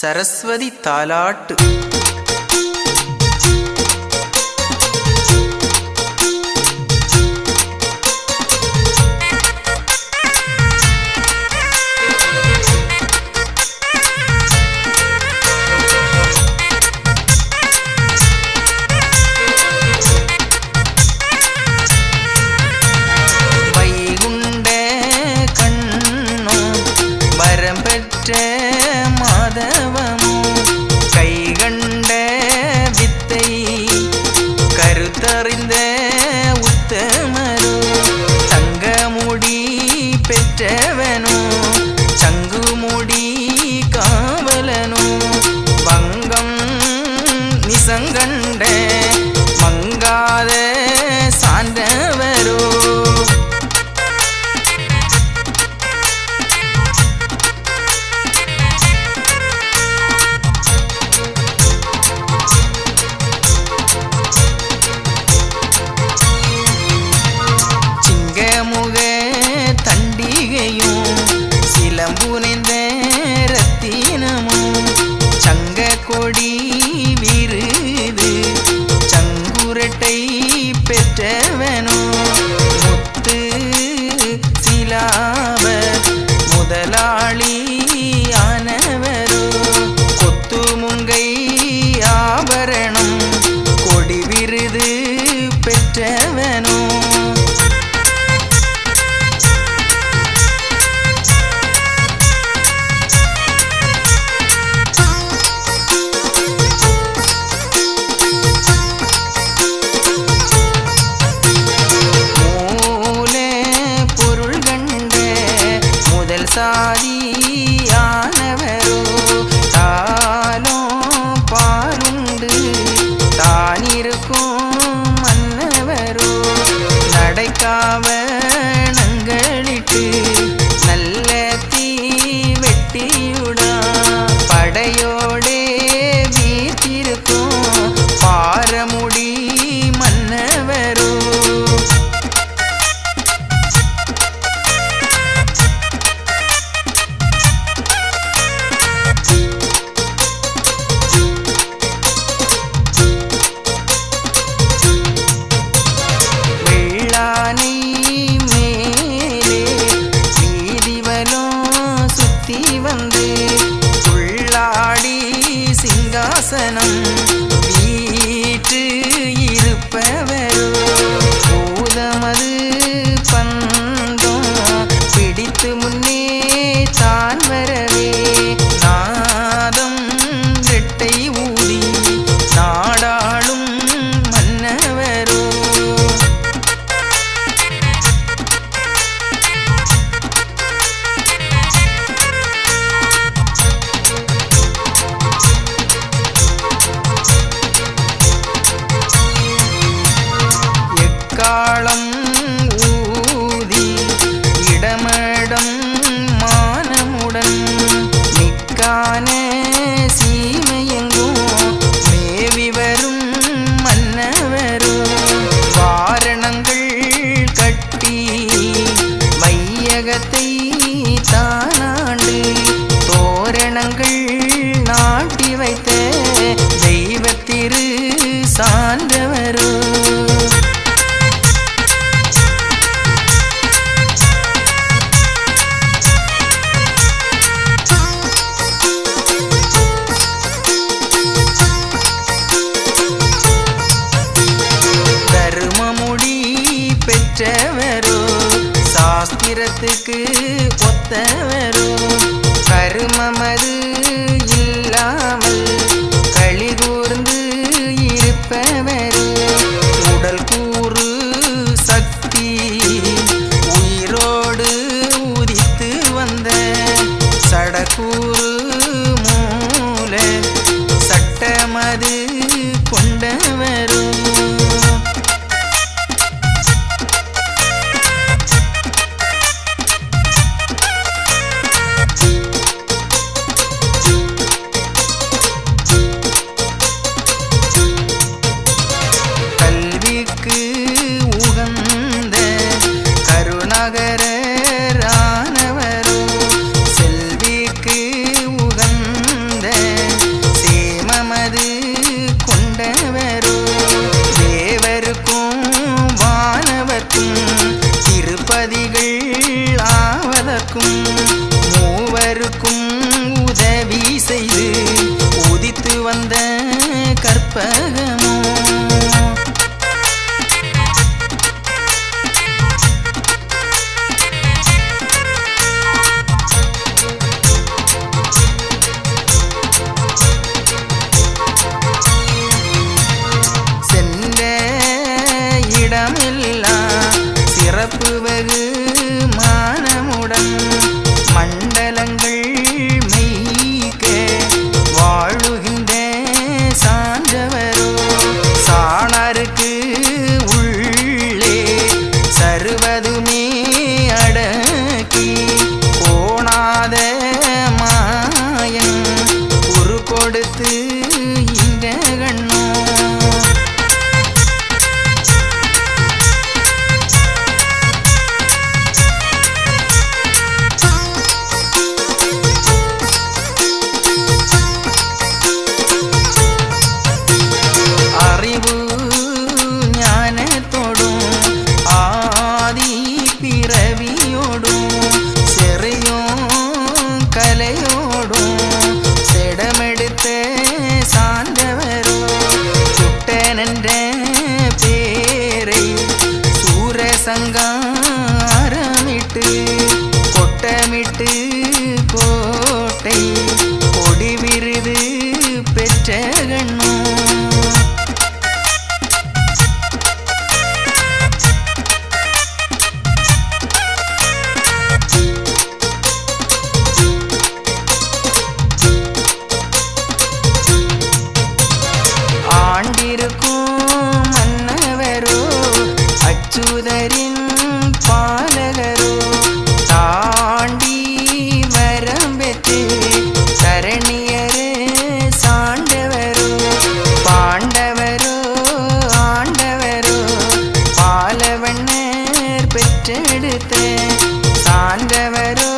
சரஸ்வதி தாலாட்டு. வைகுண்ட கண்ணும் வரம் பெற்ற நிலம்புனைந்த ரத்தினமும் சங்க கொடி ஆண்டவரோ பெற்றவரோ? சாஸ்திரத்துக்கு ஒத்தவரோ? கருமமது கொண்டவர். பகா கலையோடும் செடமெடுத்து சார்ந்தவரும் சுட்டனென்ற பேரை சூரசங்காரமிட்டு கொட்டமிட்டு கோட்டை கொடி விருது பெற்ற సాందెవరు